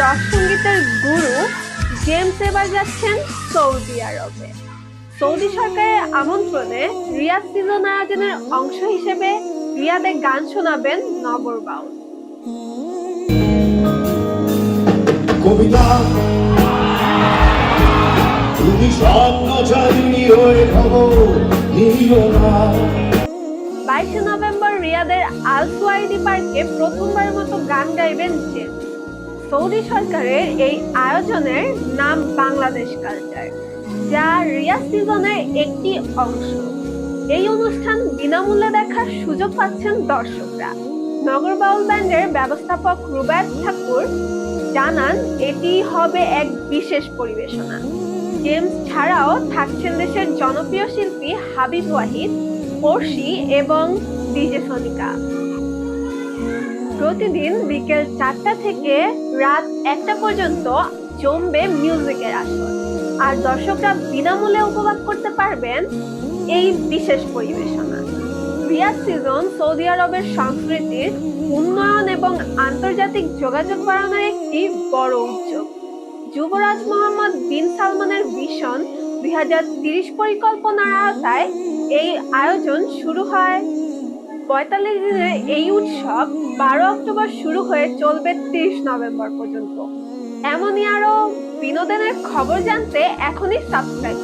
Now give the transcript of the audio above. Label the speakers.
Speaker 1: Rock সঙ্গীতের গুরু James এবার যাচ্ছেন সৌদি আরবে। সৌদি সরকারের আমন্ত্রণে রিয়াদ সিজন আয়োজনের অংশ হিসেবে রিয়াদে গান শোনাবেন নগর বাউল।
Speaker 2: কবিতা তুমি স্বপ্নচারিণী হয়ে খবর নিও না।
Speaker 1: বাইশে নভেম্বর রিয়াদের আল সুয়াইদি পার্কে প্রথমবারের মতো গান গাইবেন জেমস। সৌদি সরকারের এই আয়োজনের নাম বাংলাদেশ কালচার, যা রিয়া সিজনের একটি অংশ। এই অনুষ্ঠান বিনামূল্যে দেখার সুযোগ পাচ্ছেন দর্শকরা। নগর বাউল ব্যান্ডের ব্যবস্থাপক রুবায়ত ঠাকুর জানান, এটি হবে এক বিশেষ পরিবেশনা। জেমস ছাড়াও থাকছেন দেশের জনপ্রিয় শিল্পী হাবিব ওয়াহিদ পড়শি এবং ডিজে সোনিকা। প্রতিদিন বিকেল চারটা থেকে রাত একটা পর্যন্ত জমবে মিউজিকের আসর। আর দর্শকরা বিনামূল্যে উপভোগ করতে পারবেন এই বিশেষ পরিবেশনা। রিয়াদ সিজন সৌদি আরবের সংস্কৃতির উন্নয়ন এবং আন্তর্জাতিক যোগাযোগ বাড়ানোর একটি বড় উদ্যোগ যুবরাজ মোহাম্মদ বিন সালমানের ভিশন দুই পরিকল্পনার আওতায় এই আয়োজন শুরু হয়। পঁয়তাল্লিশ দিনের এই উৎসব বারো অক্টোবর শুরু হয়ে চলবে তিরিশ নভেম্বর পর্যন্ত। এমনই আরও বিনোদনের খবর জানতে এখনই সাবস্ক্রাইব